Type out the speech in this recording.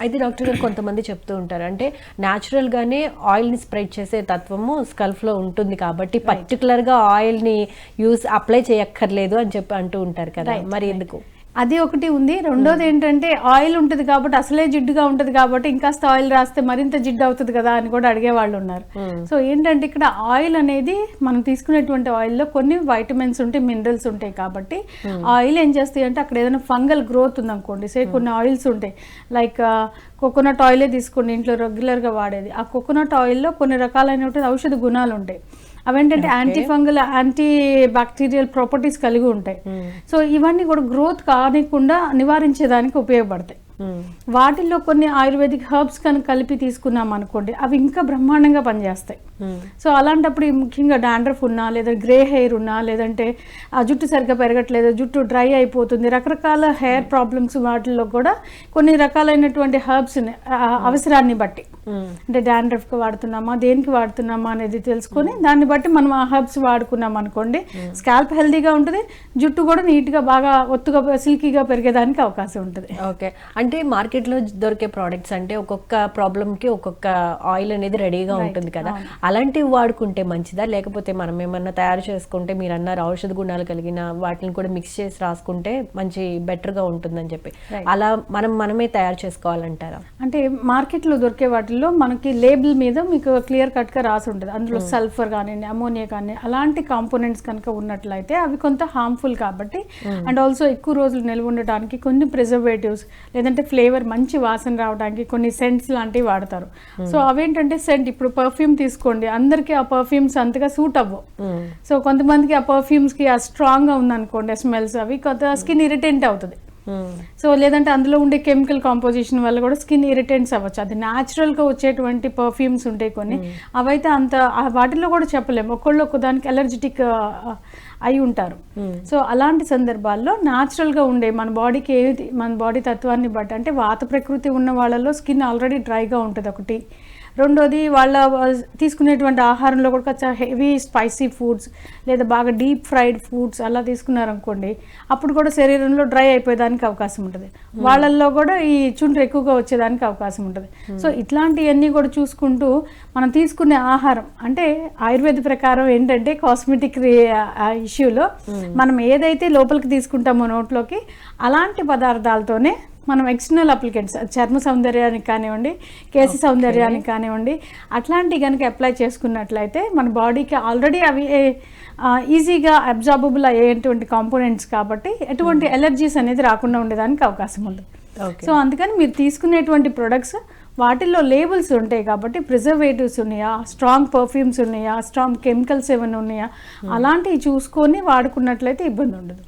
అయితే డాక్టర్ గారు కొంతమంది చెప్తూ ఉంటారు. అంటే న్యాచురల్ గానే ఆయిల్ని స్ప్రెడ్ చేసే తత్వము స్కల్ఫ్లో ఉంటుంది కాబట్టి పర్టికులర్గా ఆయిల్ని యూస్ అప్లై చేయక్కర్లేదు అని చెప్పి అంటూ ఉంటారు కదా. మరి ఎందుకు? అది ఒకటి ఉంది. రెండోది ఏంటంటే ఆయిల్ ఉంటుంది కాబట్టి అసలే జిడ్డుగా ఉంటుంది కాబట్టి ఇంకాస్త ఆయిల్ రాస్తే మరింత జిడ్డు అవుతుంది కదా అని కూడా అడిగే వాళ్ళు ఉన్నారు. సో ఏంటంటే ఇక్కడ ఆయిల్ అనేది మనం తీసుకునేటువంటి ఆయిల్లో కొన్ని వైటమిన్స్ ఉంటాయి మినరల్స్ ఉంటాయి కాబట్టి ఆయిల్ ఏం చేస్తాయి అంటే అక్కడ ఏదైనా ఫంగల్ గ్రోత్ ఉందనుకోండి సే కొన్ని ఆయిల్స్ ఉంటాయి. లైక్ కోకోనట్ ఆయిలే తీసుకోండి ఇంట్లో రెగ్యులర్గా వాడేది. ఆ కోకోనట్ ఆయిల్లో కొన్ని రకాలైనటువంటి ఔషధ గుణాలు ఉంటాయి. అవేంటంటే anti fungal anti bacterial properties కలిగి ఉంటాయి. సో ఇవన్నీ కూడా గ్రోత్ కానికుండా నివారించేదానికి ఉపయోగపడతాయి. వాటిల్లో కొన్ని ఆయుర్వేదిక్ హర్బ్స్ కనుక కలిపి తీసుకున్నాం అనుకోండి అవి ఇంకా బ్రహ్మాండంగా పనిచేస్తాయి. సో అలాంటప్పుడు ముఖ్యంగా డాండ్రఫ్ ఉన్నా లేదా గ్రే హెయిర్ ఉన్నా లేదంటే ఆ జుట్టు సరిగ్గా పెరగట్లేదు జుట్టు డ్రై అయిపోతుంది రకరకాల హెయిర్ ప్రాబ్లమ్స్ వాటిల్లో కూడా కొన్ని రకాలైనటువంటి హర్బ్స్ అవసరాన్ని బట్టి. అంటే డాండ్రఫ్కి వాడుతున్నామా దేనికి వాడుతున్నామా అనేది తెలుసుకొని దాన్ని బట్టి మనం ఆ హర్బ్స్ వాడుకున్నాం అనుకోండి స్కాల్ప్ హెల్తీగా ఉంటుంది జుట్టు కూడా నీట్గా బాగా ఒత్తుగా సిల్కీగా పెరిగేదానికి అవకాశం ఉంటుంది. ఓకే. అంటే మార్కెట్లో దొరికే ప్రోడక్ట్స్ అంటే ఒక్కొక్క ప్రాబ్లమ్కి ఒక్కొక్క ఆయిల్ అనేది రెడీగా ఉంటుంది కదా. అలాంటివి వాడుకుంటే మంచిదా? లేకపోతే మనం ఏమన్నా తయారు చేసుకుంటే మీరు అన్నారు ఔషధ గుణాలు కలిగిన వాటిని కూడా మిక్స్ చేసి రాసుకుంటే మంచి బెటర్గా ఉంటుందని చెప్పి. అలా మనం మనమే తయారు చేసుకోవాలంటారా? అంటే మార్కెట్లో దొరికే వాటిల్లో మనకి లేబుల్ మీద మీకు క్లియర్ కట్గా రాసి ఉంటుంది. అందులో సల్ఫర్ కానివ్వండి అమోనియా కానీ అలాంటి కాంపోనెంట్స్ కనుక ఉన్నట్లయితే అవి కొంత హార్మ్ఫుల్ కాబట్టి అండ్ ఆల్సో ఎక్కువ రోజులు నిల్వ ఉండటానికి కొన్ని ప్రిజర్వేటివ్స్ లేదంటే ఫ్లేవర్ మంచి వాసన రావడానికి కొన్ని సెంట్స్ లాంటివి వాడతారు. సో అవేంటంటే సెంట్ ఇప్పుడు పర్ఫ్యూమ్ తీసుకోండి అందరికీ ఆ పర్ఫ్యూమ్స్ అంతగా సూట్ అవ్వవు సో కొంతమందికి ఆ పర్ఫ్యూమ్స్కి ఆ స్ట్రాంగ్గా ఉందనుకోండి స్మెల్స్ అవి కొంత స్కిన్ ఇరిటెంట్ అవుతుంది. సో లేదంటే అందులో ఉండే కెమికల్ కాంపోజిషన్ వల్ల కూడా స్కిన్ ఇరిటెంట్స్ అవ్వచ్చు. అది న్యాచురల్గా వచ్చేటువంటి పర్ఫ్యూమ్స్ ఉంటాయి కొన్ని అవైతే అంత వాటిలో కూడా చెప్పలేము. ఒక్కళ్ళు ఒక్కదానికి ఎలర్జెటిక్ అయి ఉంటారు. సో అలాంటి సందర్భాల్లో న్యాచురల్గా ఉండే మన బాడీకి ఏది మన బాడీ తత్వాన్ని బట్టి అంటే వాత ప్రకృతి ఉన్న వాళ్ళలో స్కిన్ ఆల్రెడీ డ్రైగా ఉంటుంది ఒకటి. రెండోది వాళ్ళ తీసుకునేటువంటి ఆహారంలో కూడా కొంచెం హెవీ స్పైసీ ఫుడ్స్ లేదా బాగా డీప్ ఫ్రైడ్ ఫుడ్స్ అలా తీసుకున్నారనుకోండి అప్పుడు కూడా శరీరంలో డ్రై అయిపోయేదానికి అవకాశం ఉంటుంది. వాళ్ళల్లో కూడా ఈ చుండ్రు ఎక్కువగా వచ్చేదానికి అవకాశం ఉంటుంది. సో ఇట్లాంటివన్నీ కూడా చూసుకుంటూ మనం తీసుకునే ఆహారం అంటే ఆయుర్వేద ప్రకారం ఏంటంటే కాస్మెటిక్ ఇష్యూలో మనం ఏదైతే లోపలికి తీసుకుంటామో నోట్లోకి అలాంటి పదార్థాలతోనే మనం ఎక్స్టర్నల్ అప్లికెంట్స్ చర్మ సౌందర్యానికి కానివ్వండి కేసు సౌందర్యానికి కానివ్వండి అట్లాంటివి కనుక అప్లై చేసుకున్నట్లయితే మన బాడీకి ఆల్రెడీ అవి ఈజీగా అబ్జార్బుల్ అయ్యేటువంటి కాంపోనెంట్స్ కాబట్టి ఎటువంటి ఎలర్జీస్ అనేది రాకుండా ఉండేదానికి అవకాశం ఉంది. సో అందుకని మీరు తీసుకునేటువంటి ప్రొడక్ట్స్ వాటిల్లో లేబుల్స్ ఉంటాయి కాబట్టి ప్రిజర్వేటివ్స్ ఉన్నాయా స్ట్రాంగ్ పర్ఫ్యూమ్స్ ఉన్నాయా స్ట్రాంగ్ కెమికల్స్ ఏమైనా ఉన్నాయా అలాంటివి చూసుకొని వాడుకున్నట్లయితే ఇబ్బంది ఉండదు.